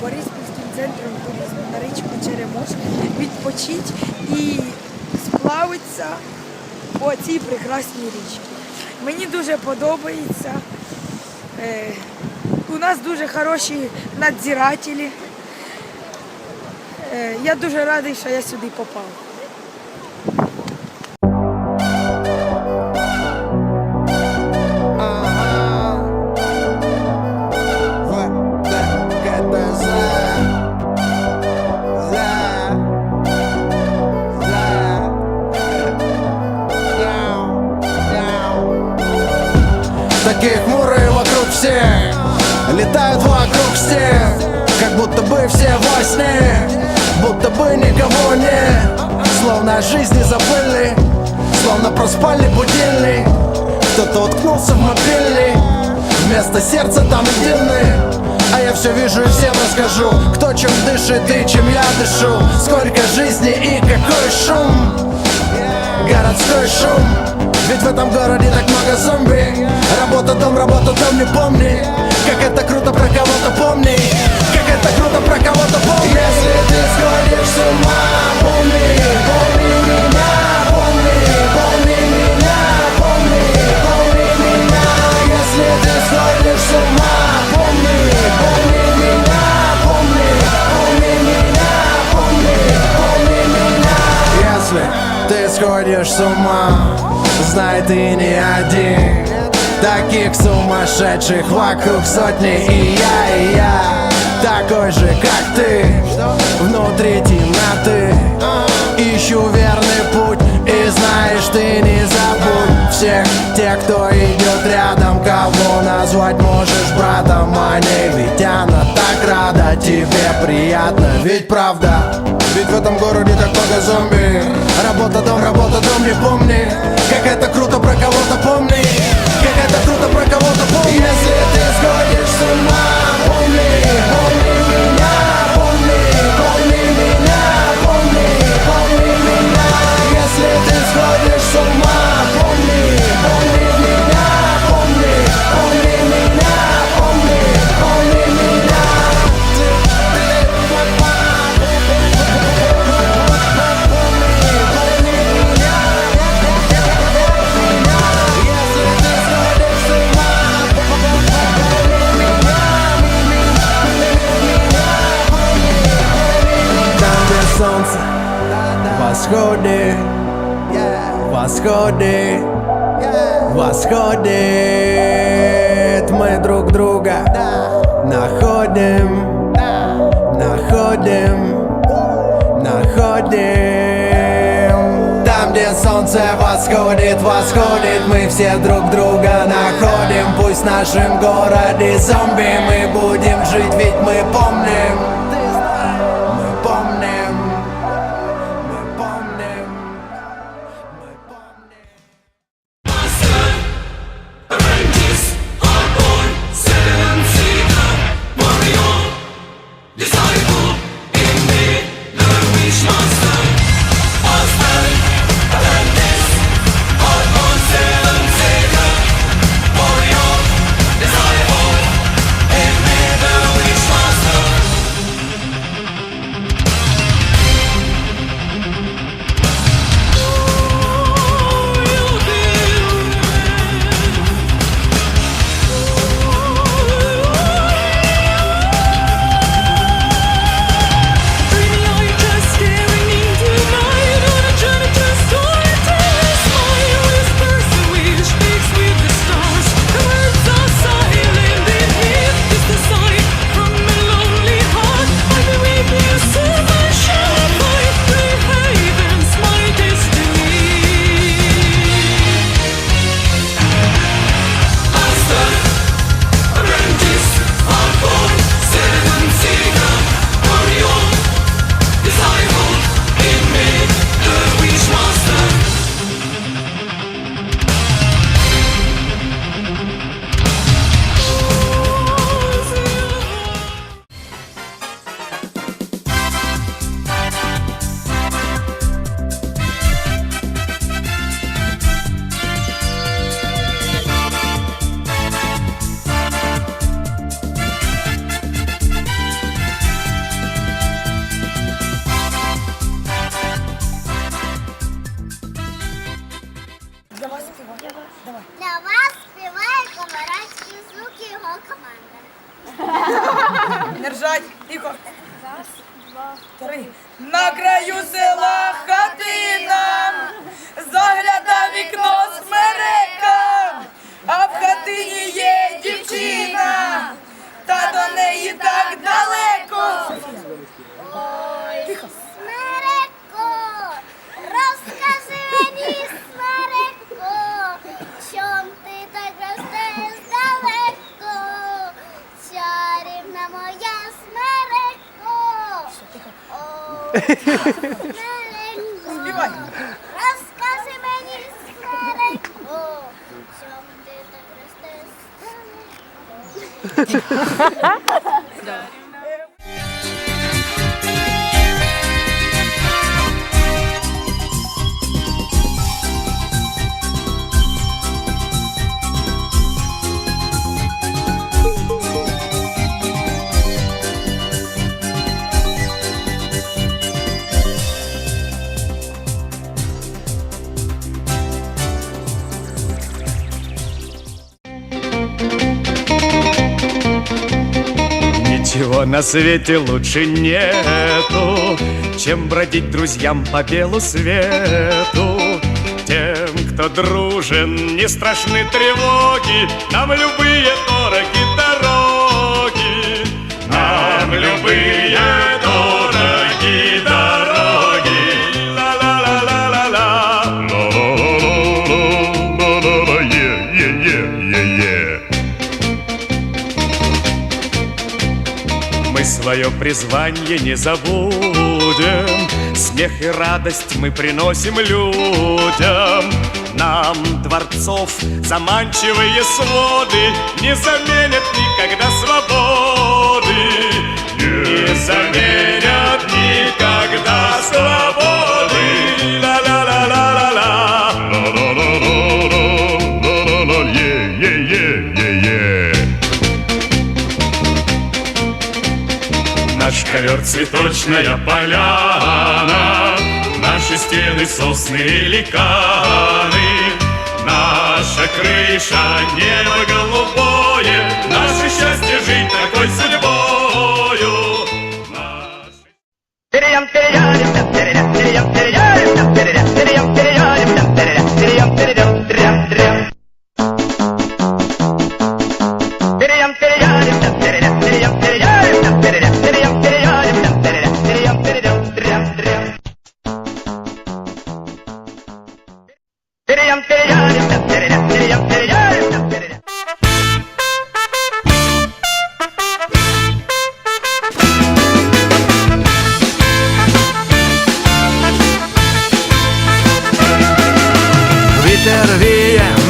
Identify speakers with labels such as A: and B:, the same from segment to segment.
A: Бориспільським центром туризму на річку Черемош відпочити і сплавиться по цій прекрасній річці. Мені дуже подобається. Е, у нас дуже хороші надзирателі. Е, я дуже радий, що я сюди попав.
B: Всех Как будто бы все во сне Будто бы никого нет. Словно о жизни забыли Словно проспали будильник Кто-то уткнулся в мобильный Вместо сердца там единый а я все вижу и всем расскажу Кто чем дышит и чем я дышу. Сколько жизни и какой шум городской шум. Ведь в этом городе так много зомби. Работа, дом, работа, дом, не помни Как это круто ты сходишь с ума Знай, ты не один. Таких сумасшедших вокруг сотни И я, и я Такой же, как ты. Внутри темноты Ищу верный путь И знаешь, ты не забудь Всех тех, кто идет рядом Кого назвать можешь братом Тебе приятно, ведь правда. Ведь в этом городе так много зомби. Работа, дом, работа, дом, не помни Как это круто про кого-то помни восходит, восходит, восходит, мы друг друга находим, находим, находим. Там, где солнце восходит, восходит, мы все друг друга находим. Пусть в нашем городе зомби мы будем жить, ведь мы помним.
A: Співай.
C: розкажи мені, скеленько, чом ти так ростеш
D: Ничего на свете лучше нету, чем бродить друзьям по белу свету. Тем, кто дружен, не страшны тревоги, нам любые дороги дороги. Нам любые свое призвание не забудем. Смех и радость мы приносим людям. Нам дворцов заманчивые своды Не заменят никогда свободы ковер цветочная поляна, Наши стены сосны и ликаны, Наша крыша небо голубое, Наше счастье жить такой судьбою. Наше-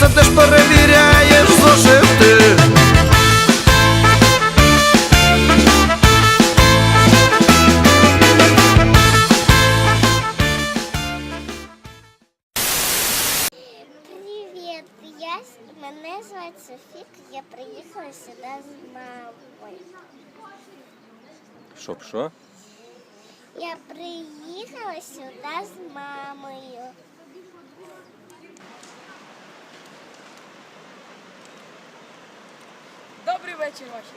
E: сидиш перевіряєш зошити.
C: Привіт, я мене звати Софік. Я приїхала сюди з мамою.
F: Щоб що?
C: Я приїхала сюди з мамою.
A: Добрий вечір ваші.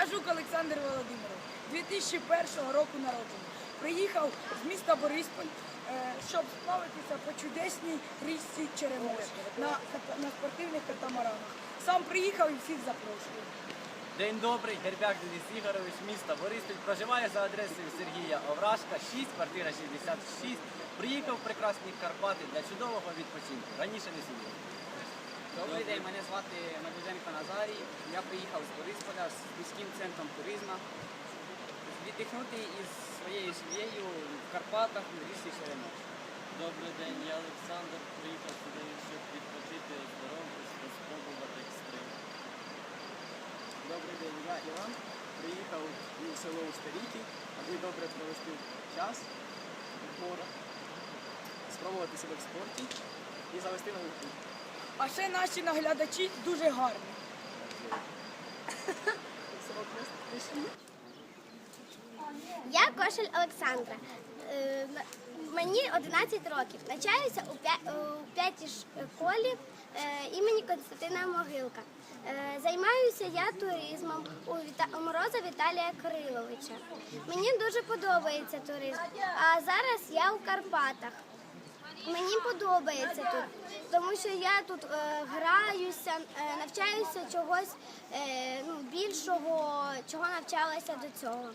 A: Я Жук Олександр Володимирович, 2001 року народження. Приїхав з міста Борисполь, е, щоб сплавитися по чудесній річці Черемош на, на спортивних катамаранах. Сам приїхав і всіх запрошую.
G: День добрий, Гербяк Денис Ігорович, місто Бориспіль, проживає за адресою Сергія Овражка, 6, квартира 66. Приїхав в прекрасні Карпати для чудового відпочинку. Раніше не сидів.
H: Добрий день, мене звати Медведенко Назарій. Я приїхав з Борисполя з міським центром туризму. Віддихнути із своєю сім'єю в Карпатах в різних ширинах.
G: Добрий день, я Олександр. Приїхав сюди, щоб відпочити здоров'я, спробувати екстрим.
I: Добрий день, я Іван. Приїхав у село Устаріки, аби добре провести час в спробувати себе в спорті і завести науку.
A: А ще наші наглядачі дуже гарні.
J: Я Кошель Олександра. Е, Мені 11 років. Навчаюся у п'ятій школі е, імені Константина Могилка. Е, Займаюся я туризмом у Мороза Віталія Кириловича. Мені дуже подобається туризм. А зараз я у Карпатах. Мені подобається тут, тому що я тут е, граюся, е, навчаюся чогось е, ну, більшого, чого навчалася до цього.